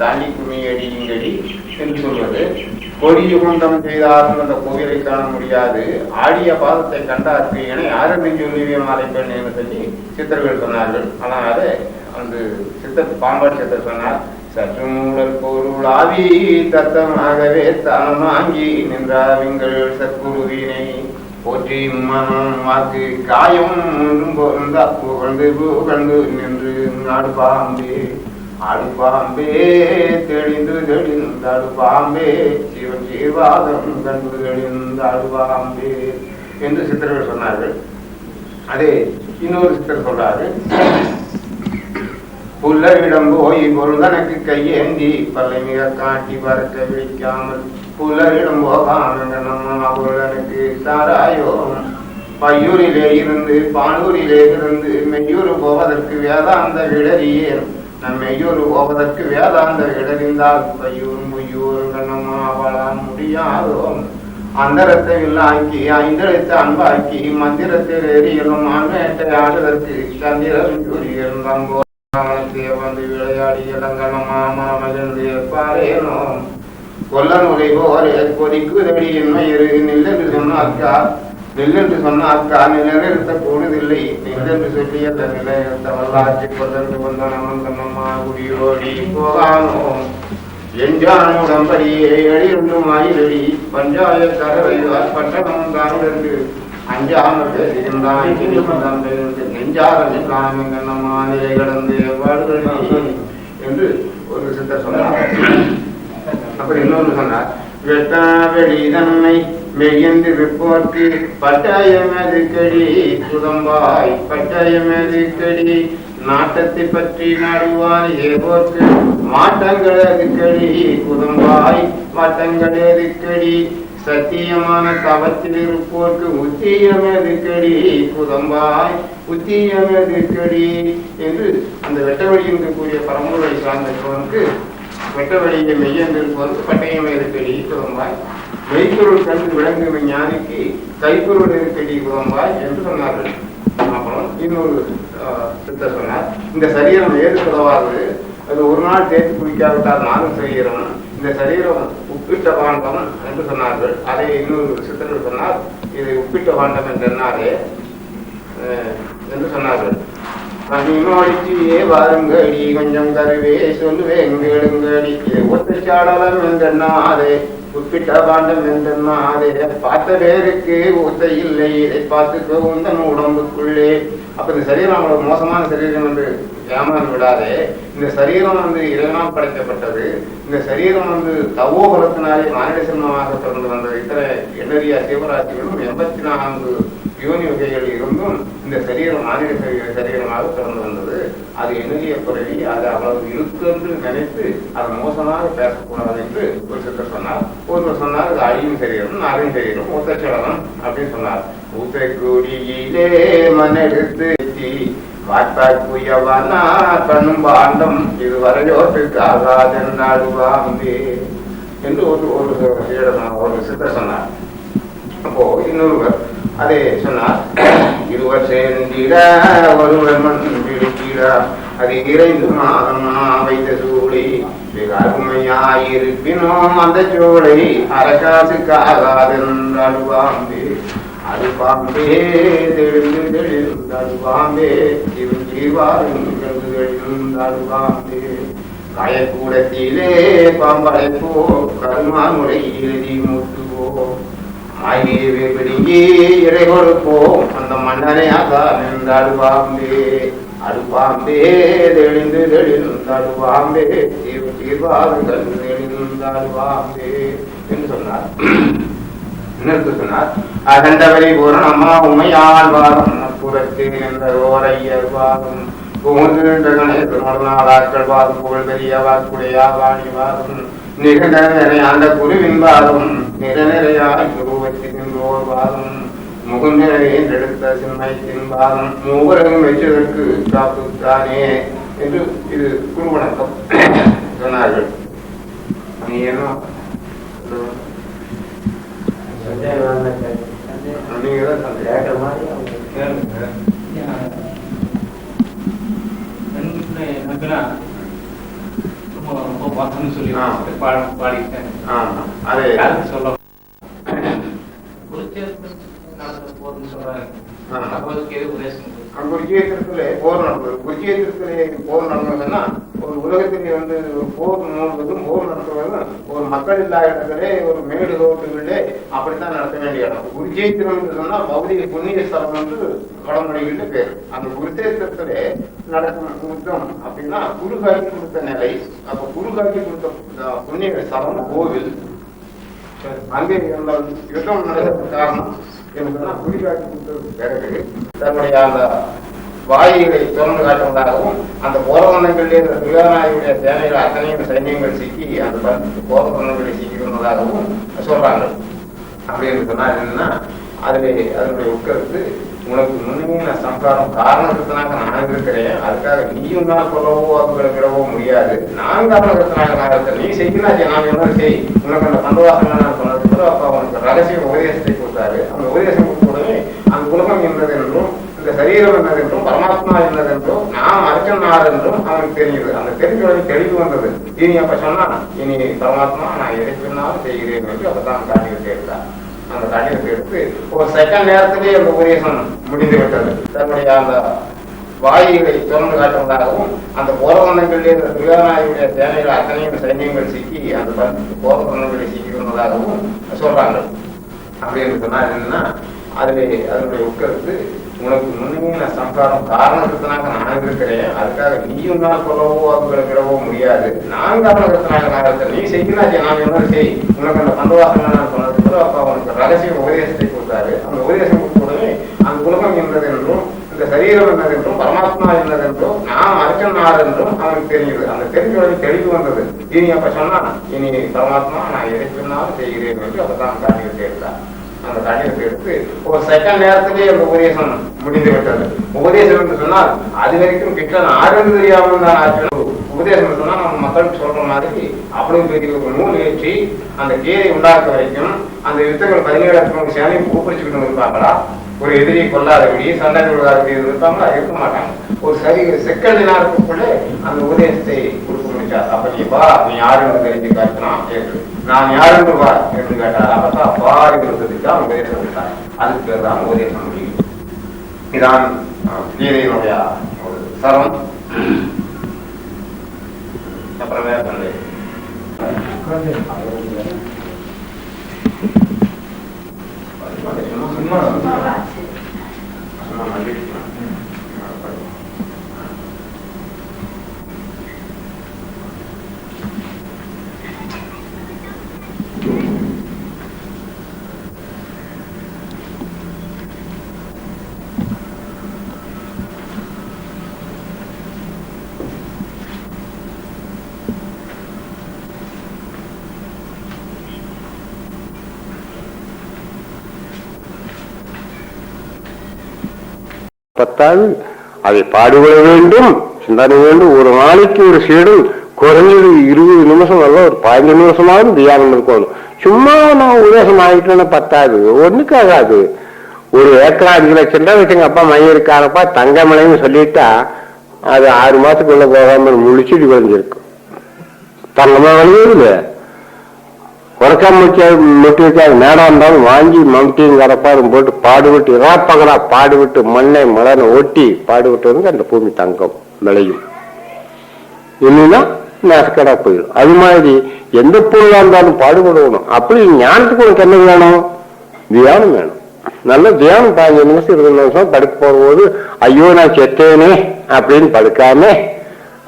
தாண்டி குமியடி இங்கடி என்று சொல்வது. கொடிய குண்டம் செய்தாலும் அந்த கோவிலை காண முடியாது. ஆடிய பாதத்தை கண்டார்கள் என யாரும் சொல்லுவிய மாலை பெண் என்று சொல்லி சித்தர்கள் சொன்னார்கள். ஆனால் அதை அந்த சித்த பாம்பாடு சித்தர் சொன்னார். சற்று மூடல் பொருள் ஆவி தத்தமாகவே தானமாங்கி நின்றாவிங்கள் சற்குருவினை போற்றி மனம் வாக்கு காயம் புகழ்ந்து புகழ்ந்து நின்று நாடு பாம்பே. அடுப்பாம்பே தெளிந்து தெளிந்த அடுப்பாம்பே சிவன் ஜீவாதம் கண்டு தெளிந்த பாம்பே என்று சித்தர்கள் சொன்னார்கள். அதே இன்னொரு சித்தர் சொல்றாரு புல்லரிடம் போய் பொருந்தனுக்கு கையேந்தி பல்லை மிக காட்டி பறக்க விழிக்காமல் புல்லரிடம் போகாமல் நம்ம பொருளனுக்கு தாராயோ பையூரிலே இருந்து பானூரிலே இருந்து மெய்யூர் போவதற்கு வேதாந்த விடறியேன். நம்மை மெய்யூர் போவதற்கு வேதாந்த இடறிந்தால் பையூரும் பொய்யூரும் கண்ணம்மா வாழாம் முடியாதோ? அந்தரத்தை வில்லாக்கி ஐந்தரத்தை அன்பாக்கி மந்திரத்தை எரியலும் ஆண்மையத்தை ஆடுவதற்கு சந்திரன் சூரியன் தம்போ வந்து விளையாடி இளங்கணமாமா மகிழ்ந்து பாரேனோ கொல்லனுரை போல் கொதிக்குதடி என்மையிரு நில்லென்று சொன்னாக்கா நெல்லென்று சொன்னாக்கா நிலைநிறுத்த கூடுதில்லை நெல்லென்று சொல்லி அந்த நிலைநிறுத்த வல்லாற்றி கொல்லன்று வந்தனமன் குடியோடி போகானோ எஞ்சான உடம்படியே எழிருந்து மாயிலடி பஞ்சாய தரவைவார் பட்டணம் தானுடன்று அஞ்சாமல் இருந்தான் நெஞ்சாரம் இல்லாமல் கண்ணம்மா நிலை கடந்து என்று ஒரு சித்தர் சொன்னார். அப்புறம் இன்னொன்று சொன்னார். வெட்டா வெளி மெய்யென்றிருப்போர்க்கு பட்டாயம் எதுக்கடி சுதம்பாய் பட்டாயம் எதுக்கடி நாட்டத்தை பற்றி நாடுவார் ஏவோர்க்கு மாட்டங்கள் எதுக்கடி குதம்பாய் மாட்டங்கள் அதுக்கடி சத்தியமான தவத்தில் இருப்போர்க்கு உத்தியம் எதுக்கடி குதம்பாய் உத்தியம் எதுக்கடி என்று அந்த வெட்டவழி என்று கூறிய பரம்பரை சார்ந்தவனுக்கு வெட்டவழியை மெய்யென்றிருப்போருக்கு பட்டயம் இருக்கடி ஈக்குவம்பாய் மெய்ப்பொருள் கண்டு விளங்கும் ஞானிக்கு கைப்பொருள் இருக்கடி குதம்பாய் என்று சொன்னார்கள். அப்புறம் இன்னொரு சித்த சித்தர் சொன்னார் இந்த சரீரம் ஏது குதவாது அது ஒரு நாள் தேய்த்து குடிக்காவிட்டால் நானும் சரீரம் இந்த சரீரம் உப்பிட்ட பாண்டம் என்று சொன்னார்கள். அதை இன்னொரு சித்தர்கள் சொன்னார் இது உப்பிட்ட பாண்டம் என்று என்னாரே? என்று சொன்னார்கள். அணிமொழிச்சியே வாருங்கடி கொஞ்சம் தருவே சொல்லுவேன் கேளுங்கடி இது என்றென்னாதே உப்பிட்ட பாண்டம் என்றென்னாதே பார்த்த பேருக்கு ஊசை இல்லை இதை பார்த்துக்கோ உந்தன் உடம்புக்குள்ளே. அப்ப இந்த சரீரம் அவ்வளவு மோசமான சரீரம் என்று ஏமாந்து விடாதே. இந்த சரீரம் வந்து இறைவனால் படைக்கப்பட்டது. இந்த சரீரம் வந்து தவோகுலத்தினாலே மானிட சிம்மமாக பிறந்து வந்த இத்தனை எண்ணறியா சிவராசிகளும் எண்பத்தி நான்கு யோனி வகைகள் இருந்தும் இந்த சரீரம் மாநில சரீர- சரீரமாக பிறந்து வந்தது. அது எண்ணிய பிறவி அது அவ்வளவு இருக்கு என்று நினைத்து அதை மோசமாக பேசக்கூடாது என்று ஒரு சித்தர் சொன்னார். ஒருவர் சொன்னார் அது அழியும் சரீரம் அழியும் சரீரம் ஒத்தச்சலனம் அப்படின்னு சொன்னார். ஊத்தை கூடியிலே மனெடுத்து வாய்ப்பாய் புயவனா கண்ணும் பாண்டம் இது வரையோட்டுக்கு ஆகாதென்றாடுவாம்பே என்று ஒரு ஒரு ஒரு சித்தர் சொன்னார். அப்போ இன்னொருவர் அதை சொன்னார். இருவர் சேர்ந்திட ஒருவர் மண் அது இறைந்து வைத்த சூளை அருமையாயிருப்பினோம் அந்த சூளை அரகாசுக்கு ஆகாதென்றால் பாம்பே அது பாம்பே தெளிந்து தெளிந்தால் பாம்பே இவன் ஜீவாரும் தெளிந்தால் பாம்பே காயக்கூடத்திலே பாம்படை போ கருமாமுறை எழுதி மூட்டுவோ மாயிவே பிடியே இறை கொடுப்போம் அந்த மன்னனை அதான் என்றாடு அடுப்பாம்பே தெளிந்து தெளிந்தாடு பாம்பே தீவு என்று சொன்னார். இன்னொரு சொன்னார்? அகண்டவரை பூரணமா உமையால் வாரம் புறத்து என்ற ஓரையர் வாரம் புகுந்துகின்ற புகழ் பெரிய வாக்குடையா வாணி நிகழ நிறைய அந்த குருவின் வாரம் நிற நிறையாய் உருவத்தின் ஓர் வாரம் முகுந்தெடுத்த சின்மயத்தின் வாரம் மூவரும் வெற்றதற்கு காப்புத்தானே என்று இது குரு வணக்கம் சொன்னார்கள் நீங்க தான் சொன்னீங்க. எனக்குன்னா ரொம்ப போகணும்னு சொல்லி பாடிட்டேன் ஆமா. அது சொல்ல குருஜேத்திரத்திலே போர் நடந்தது. குருஜேத்திரத்திலே போர் நடந்ததுன்னா ஒரு உலகத்திலே வந்து ஒரு போர் மூழ்வதும் போர் நடத்துவதும் ஒரு மக்கள் இல்லாத இடத்திலே ஒரு மேடு அப்படித்தான் நடத்த வேண்டிய இடம். குருஜேத்திரம் சொன்னா பௌதிக புண்ணிய ஸ்தலம் என்று வடமொழிகளில் பேர். அந்த குருஜேத்திரத்திலே நடக்கும் யுத்தம் அப்படின்னா குருகாட்சி கொடுத்த நிலை. அப்ப குருகாட்சி கொடுத்த அஹ், புண்ணிய ஸ்தலம் கோவில். அங்கே யுத்தம் நடந்ததுக்கு காரணம் என்பதெல்லாம் குறிகாட்டி கொடுத்ததுக்கு பிறகு தன்னுடைய அந்த வாயுகளை திறந்து காட்டுவதாகவும் அந்த போரவனங்களிலே இந்த துரியானாயுடைய சேனையில் அத்தனையும் சைன்யங்கள் சிக்கி அந்த பத்து போரவனங்களை சிக்கியிருந்ததாகவும் சொல்றாங்க. அப்படின்னு சொன்னால் என்னன்னா அதுல அதனுடைய உட்கருத்து உனக்கு முன்னே நான் சம்சாரம் காரணத்தினாக நான் இருக்கிறேன் அதுக்காக நீயும் நான் சொல்லவோ அவர்களுக்கிடவோ முடியாது. நான் காரணத்தினாக நான் இருக்கிறேன். நீ செய்யலாம் நான் என்ன செய் உனக்கு அந்த பந்தவாசம் நான் சொன்னதுக்கு பிறகு அப்ப அவனுக்கு ரகசிய உபதேசத்தை கொடுத்தாரு. அந்த உபதேசம் கொடுத்த உடனே அந்த உலகம் என்னது என்றும் இந்த சரீரம் என்னது என்றும் பரமாத்மா என்னது என்றும் நான் அர்ச்சனார் என்றும் அவனுக்கு தெரிஞ்சது அந்த தெரிஞ்ச தெளிவு வந்தது. இனி அப்ப சொன்னா இனி பரமாத்மா நான் எதை சொன்னாலும் செய்கிறேன் என்று அப்பதான் காட்டிக்கிட்டே எடுத்தார் அந்த காரியத்தை எடுத்து ஒரு செகண்ட் நேரத்திலேயே அந்த உபதேசம் முடிந்து விட்டது தன்னுடைய அந்த வாயுகளை திறந்து காட்டுவதாகவும் அந்த போரவனங்களிலே இந்த துரியானாயுடைய சேனைகள் அத்தனையும் சைன்யங்கள் சிக்கி அந்த பத்து சிக்கி சிக்கியிருந்ததாகவும் சொல்றாங்க. அப்படின்னு சொன்னா என்னன்னா அதுல அதனுடைய உட்கருத்து உனக்கு முன்னே நான் சம்சாரம் காரணத்தினாக நான் இருக்கிறேன். அதுக்காக நீயும் நான் சொல்லவோ அவர்களுக்கிடவோ முடியாது. நான் காரணத்தினாக நான் இருக்கிறேன். நீ செய்கிறாச்சு நான் என்ன செய். உனக்கு அந்த பந்தவாசம் நான் சொன்னதுக்கு அப்ப அவனுக்கு ரகசிய உபதேசத்தை கொடுத்தாரு. அந்த உபதேசம் கொடுத்த உடனே அந்த உலகம் என்னது என்றும் சரீரம் என்றும் பரமாத்மா என்னது என்றும் நான் அர்ச்சனார் என்றும் அவனுக்கு தெரியுது அந்த தெரிஞ்ச தெளிவு வந்தது. இனி அப்ப சொன்னா இனி பரமாத்மா நான் எதை சொன்னாலும் செய்கிறேன் என்று அப்பதான் காரியத்தை எடுத்தார். அந்த காரியத்தை எடுத்து ஒரு செகண்ட் நேரத்திலேயே அந்த உபதேசம் முடிந்து விட்டது. உபதேசம் என்று சொன்னால் அது வரைக்கும் கிட்ட ஆறுன்னு தெரியாமல் தான் ஆச்சு உபதேசம் சொன்னா நம்ம மக்களுக்கு சொல்ற மாதிரி அவ்வளவு பெரிய ஒரு நூல் ஏற்றி அந்த கீரை உண்டாக்க வரைக்கும் அந்த யுத்தங்கள் பதினேழு சேனையும் பூப்பறிச்சுக்கிட்டு இருப்பாங்களா ஒரு எதிரியை கொல்லாதபடி சண்டை விடாதபடி இருப்பாங்களா? இருக்க மாட்டாங்க. ஒரு சரி செகண்ட் நேரத்துக்குள்ளே அந்த உதயத்தை கொடுக்க முடிச்சார் அப்ப நீ வா நீ யாருன்னு தெரிஞ்சு காட்டினா என்று நான் யாருன்னு வா என்று கேட்டார் அப்பதான் வா இருந்ததுக்கு அவன் உபதேசம் கொடுத்தார் அதுக்கு பேர் தான் உபதேசம் முடியும் இதான் கீதையினுடைய ஒரு சரம். அப்புறம் வேற பண்ணு. சும்மா சும்மா மகிழ்ச்சி. பத்தாது அதை பாடுபட வேண்டும் சிந்தனை வேண்டும். ஒரு நாளைக்கு ஒரு சீடும் குறைஞ்சது இருபது நிமிஷம் அல்ல ஒரு பதினஞ்சு நிமிஷமாவது தியானம் இருக்கணும் சும்மா நான் உபதேசம் ஆகிட்டேன்னு பத்தாது ஒண்ணுக்கு ஆகாது. ஒரு ஏக்கரா அஞ்சு லட்சம் ரூபா வச்சுங்க அப்பா மையம் இருக்காரப்பா தங்கமலைன்னு சொல்லிட்டா அது ஆறு மாசத்துக்குள்ள போகாம முழிச்சுட்டு விளைஞ்சிருக்கு தங்கமா விளையுது உறக்கா முட்டி முட்டி வச்சு மேடம் இருந்தாலும் வாங்கி மம்டியும் கடப்பாடும் போட்டு பாடுபட்டு இறாப்பகலா பாடுபட்டு மண்ணை மலனை ஒட்டி பாடுபட்டு வந்து அந்த பூமி தங்கம் விளையும். இல்லைன்னா நாசக்கடா போயிடும் அது மாதிரி எந்த பொருளாக இருந்தாலும் பாடுபடணும். அப்படி ஞானத்துக்கு உனக்கு என்ன வேணும்? தியானம் வேணும். நல்ல தியானம் பதினஞ்சு நிமிஷம் இருபது நிமிஷம் படுக்க போகும்போது ஐயோ நான் செத்தேனே அப்படின்னு படுக்காம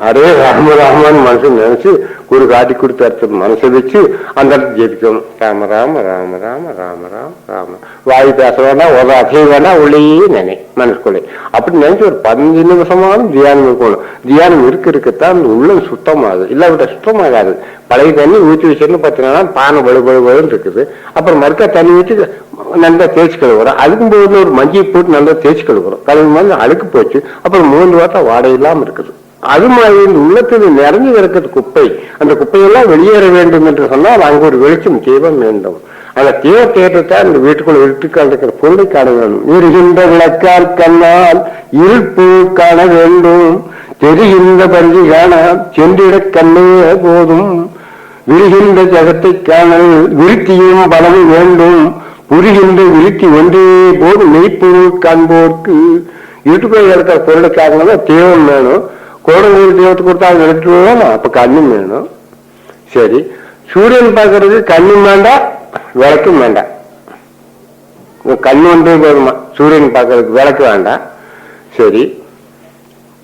அரே ராம ராமன் மனசு நினைச்சு ஒரு காட்டி கொடுத்த அர்த்தம் மனசை வச்சு அந்த இடத்துல ஜெபிக்கணும். ராம ராம ராம ராம ராம ராம ராம. வாயு பேச வேண்டாம் ஒரு அசைய வேண்டாம் உள்ளேயே நினை மனசுக்குள்ளே. அப்படி நினைச்சு ஒரு பதினஞ்சு நிமிஷமாலும் தியானம் இருக்கணும். தியானம் இருக்க இருக்கத்தான் அந்த உள்ளம் சுத்தமாகுது. இல்லாவிட்ட சுத்தமாகாது. பழைய தண்ணி ஊற்றி வச்சிருந்து பார்த்தீங்கன்னா பானை வலு படு படுன்னு இருக்குது. அப்புறம் மறுக்கா தண்ணி வச்சு நல்லா தேய்ச்சி கழுவுறோம். அதுக்கும் போது ஒரு மஞ்சள் போட்டு நல்லா தேய்ச்சி கழுவுறோம். கழுவும் போது அழுக்கு போச்சு. அப்புறம் மூன்று வாரம் வாடகை இல்லாமல் இருக்குது. அது மாதிரி இந்த உள்ளத்தில் நிறைஞ்சு கிடக்கிறது குப்பை. அந்த குப்பையெல்லாம் வெளியேற வேண்டும் என்று சொன்னால் அங்கு ஒரு வெளிச்சம் தீபம் வேண்டும். அந்த தீபத்தை ஏற்றத்தான் இந்த வீட்டுக்குள்ள வீட்டுக்கால் இருக்கிற பொருளை காண வேண்டும் இருகின்ற விளக்கால் கண்ணால் இருப்பு காண வேண்டும். தெரிகின்ற பரிதி காண சென்றிட கண்ணே போதும். விரிகின்ற ஜகத்தை காணல் விருத்தியும் பலமும் வேண்டும். புரிகின்ற விருத்தி ஒன்றே போது மெய்ப்பொருள் காண்போர்க்கு. இருட்டுக்குள்ள இருக்கிற பொருளுக்காக தேவம் வேணும். கோடங்கூர் தேவத்தை கொடுத்தா அது எடுத்துட்டு அப்ப கண்ணும் வேணும் சரி சூரியன் பார்க்கறதுக்கு கண்ணும் வேண்டாம் விளக்கும் வேண்டாம் உங்க கண்ணு ஒன்றே போதுமா சூரியன் பார்க்கறதுக்கு விளக்கு வேண்டாம் சரி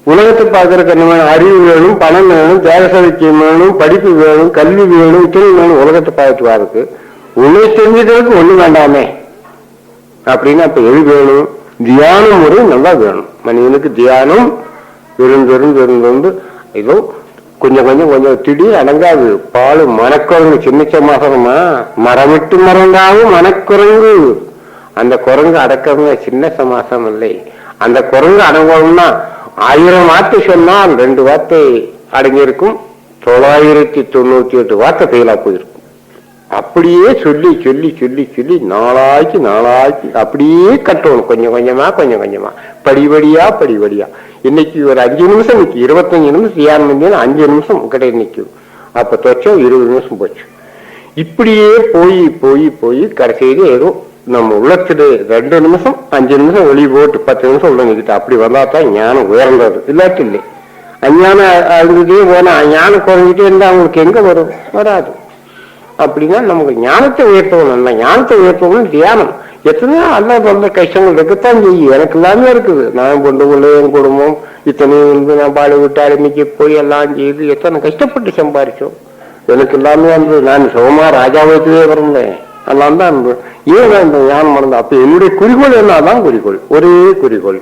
உலகத்தை பார்க்கற கண்ணு வேணும் அறிவு வேணும் பணம் வேணும் தேகசதிக்கியம் வேணும் படிப்பு வேணும் கல்வி வேணும் இத்தனை வேணும் உலகத்தை பார்த்துட்டு வரதுக்கு உன்னை தெரிஞ்சதுக்கு ஒண்ணு வேண்டாமே அப்படின்னு அப்ப எது வேணும் தியானம் முறை நல்லா வேணும் மனிதனுக்கு தியானம் விருந்து விருந்து ஏதோ கொஞ்சம் கொஞ்சம் கொஞ்சம் திடீர் அடங்காது. பால் மனக்குரங்கு சின்ன சமாசனமா மரமிட்டு மறந்தாவும் மனக்குரங்கு. அந்த குரங்கு அடக்கமே சின்ன சமாசம் இல்லை. அந்த குரங்கு அடங்கணும்னா ஆயிரம் வார்த்தை சொன்னால் ரெண்டு வார்த்தை அடங்கியிருக்கும். தொள்ளாயிரத்தி தொண்ணூத்தி எட்டு வார்த்தை ஃபெயிலா போயிருக்கும். அப்படியே சொல்லி சொல்லி சொல்லி சொல்லி நாளாக்கி நாளாக்கி அப்படியே கட்டணும். கொஞ்சம் கொஞ்சமா கொஞ்சம் கொஞ்சமா. படிபடியா படிபடியா இன்னைக்கு ஒரு அஞ்சு நிமிஷம் நிற்கும் இருபத்தஞ்சு நிமிஷம் தியானம் பண்ணினா அஞ்சு நிமிஷம் உங்ககிட்ட நிற்கும் அப்போ தொச்சம் இருபது நிமிஷம் போச்சு. இப்படியே போய் போய் போய் கடைசியில் ஏதோ நம்ம உள்ளத்துல ரெண்டு நிமிஷம் அஞ்சு நிமிஷம் வெளியே போட்டு பத்து நிமிஷம் உள்ள நிற்கிட்டு அப்படி வந்தா தான் ஞானம் உயர்ந்தது. இல்லாட்டி இல்லை. அஞ்ஞானம் அழுதுட்டே போனா ஞானம் குறைஞ்சிட்டே இருந்தால் அவங்களுக்கு எங்கே வரும்? வராது. அப்படின்னா நமக்கு ஞானத்தை உயர்த்தணும். அந்த ஞானத்தை உயர்த்தணும் தியானம். எத்தனையோ அல்ல வந்த கஷ்டங்கள் இருக்குத்தான் செய்யும் எனக்கு எல்லாமே இருக்குது. நான் கொண்டு உள்ள என் குடும்பம் இத்தனையும் வந்து நான் பாடு விட்டு அடிமைக்கு போய் எல்லாம் செய்து எத்தனை கஷ்டப்பட்டு சம்பாரிச்சோம். எனக்கு எல்லாமே வந்து நான் சுகமா ராஜா வைத்ததே வரந்தேன் எல்லாம் தான் ஏன் நான் ஞானம் மறந்தேன் அப்ப என்னுடைய குறிக்கோள் என்ன அதான் குறிக்கோள். ஒரே குறிக்கோள்.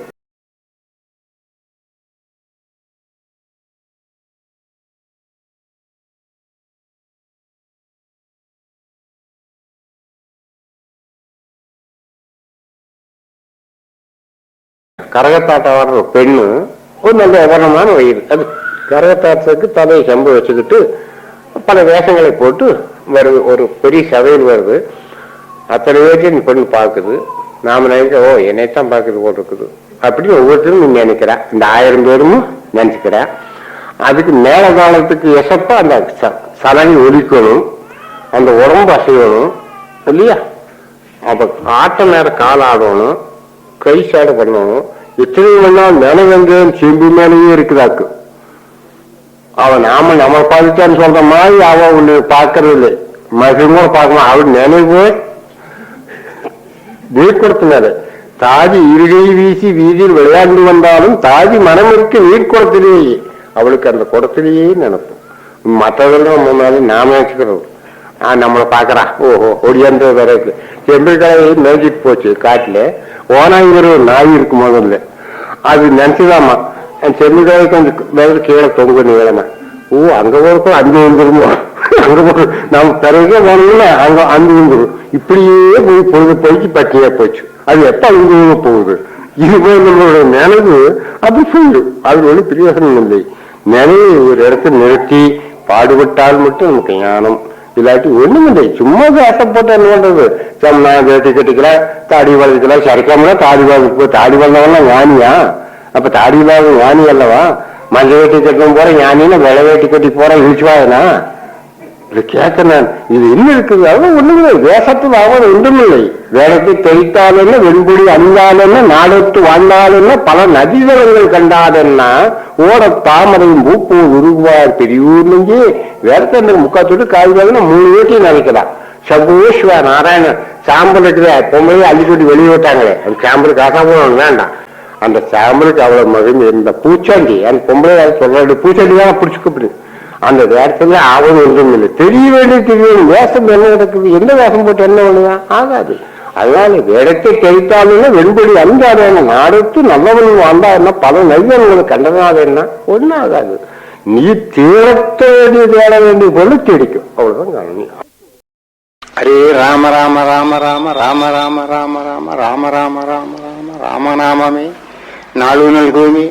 கரகத்தாட்ட வர்ற பெண்ணு ஒரு நல்ல விவரமான வயிறு. அது கரகத்தாட்டத்துக்கு தலையை செம்பு வச்சுக்கிட்டு பல வேஷங்களை போட்டு வருது. ஒரு பெரிய சபையில் வருது. அத்தனை பேர்த்தையும் இந்த பெண்ணு பார்க்குது. நாம நினைக்க ஓ என்னைத்தான் பார்க்குது போல் இருக்குது. அப்படின்னு ஒவ்வொருத்தரும் நீ நினைக்கிறா. இந்த ஆயிரம் பேரும் நினச்சிக்கிறேன் அதுக்கு மேல காலத்துக்கு எசப்ப அந்த ச- சலங்கை ஒலிக்கணும். அந்த உடம்பு அசையணும். இல்லையா? அப்போ ஆட்ட நேரம் கால் ஆடணும் கை சேடை பண்ணணும். எத்தனை மணி நினைவெங்கன்னு செம்பு மேலேயே இருக்குதாக்கு அவன் நாம நம்ம பார்த்துட்டான்னு சொல்ற மாதிரி அவன் ஒண்ணு பார்க்கறது இல்லை மறுபடியும் கூட பார்க்கணும். அவன் நினைவு வீட்குடத்தினாரு தாதி இருகை வீசி வீதியில் விளையாண்டு வந்தாலும் தாதி மனம் இருக்க வீட்குடத்திலேயே அவளுக்கு அந்த குடத்திலேயே நினைப்போம் மற்றதெல்லாம் முன்னாடி நாம வச்சுக்கிறோம். ஆஹ் நம்மளை பாக்குறா ஓஹோ ஒடியாந்த பிறகு செம்பிள்காயை மேய்ச்சிட்டு போச்சு காட்டுல. ஓனாங்கிற ஒரு நாய் இருக்கு முதல்ல அது நினைச்சதாமா என் செல்லுதாய் கொஞ்சம் மேல கீழே தொங்க நீளமா ஓ அங்க போறப்போ அஞ்சு வந்துருமோ நம்ம பிறகு போனோம்ல அங்க அஞ்சு வந்துடும் இப்படியே போய் பொழுது போய்க்கு பட்டியா போச்சு. அது எப்ப அங்க போகுது? இது போய் நம்மளோட நினைவு அப்படி சொல்லும் அது ஒன்றும் பிரயோசனம் இல்லை. நினைவு ஒரு இடத்தை நிறுத்தி பாடுபட்டால் மட்டும் நமக்கு ஞானம். இல்லாட்டி ஒண்ணும் இல்லை. சும்மா வேட்டை போட்டு என்ன பண்றது? சம்னா வேட்டி கட்டிக்கலாம் தாடி வளர்க்கலாம் சரிக்காமல தாடி வளர்ப்பு தாடி வளர்ந்தவன்லாம் ஞானியா? அப்ப தாடி இல்லாத ஞானி அல்லவா? மஞ்சள் வேட்டி கட்டணும் போற ஞானின்னு வெள்ளை வேட்டி கட்டி போற இழிச்சுவாயனா இது கேட்க நான் இது என்ன இருக்குது? அதுவும் ஒண்ணுமில்லை வேஷத்தில் அவன் ஒன்றுமில்லை. வேடத்தை தெளித்தாலென்ன வெண்பொடி அணிந்தாலென்ன நாடத்து வாழ்ந்தாலென்ன பல நதிவரங்கள் கண்டாதென்னா ஓட தாமரையும் பூப்பூ உருவார் பெரியூர் நெஞ்சு வேடத்தை முக்காத்தோடு காய்வாதுன்னா மூணு வீட்டையும் நினைக்கிறான் சபோஷ்வா நாராயணன் சாம்பல் இருக்குதே பொம்மையை அள்ளிக்கொண்டு வெளியே விட்டாங்களே. அந்த சாம்பலுக்கு ஆசாமம் வேண்டாம் அந்த சாம்பலுக்கு அவ்வளவு மகிழ்ந்து இந்த பூச்சாண்டி. அந்த பொம்பளை சொல்ற பூச்சாண்டி தான் பிடிச்சுக்கப்படுது அந்த வேஷத்துல ஆவது ஒன்றும் இல்லை தெரிய வேண்டிய தெரியும் வேஷம் என்ன நடக்குது என்ன வேஷம் போட்டு என்ன பண்ணுதான் ஆகாது அதனால வேடத்தை தெரித்தாலும் வெண்படி அந்தாத நாடத்து நல்லவன் வாழ்ந்தா என்ன பல நைவன்களை கண்டனாத என்ன ஒன்றும் ஆகாது நீ தீரத்த வேண்டிய தேட வேண்டிய பொருள் தேடிக்கும் அவ்வளவுதான் காரணம் ஹரே ராம ராம ராம ராம ராம ராம ராம ராம ராம ராம ராம ராம ராமநாமமே நாளு நல்குமே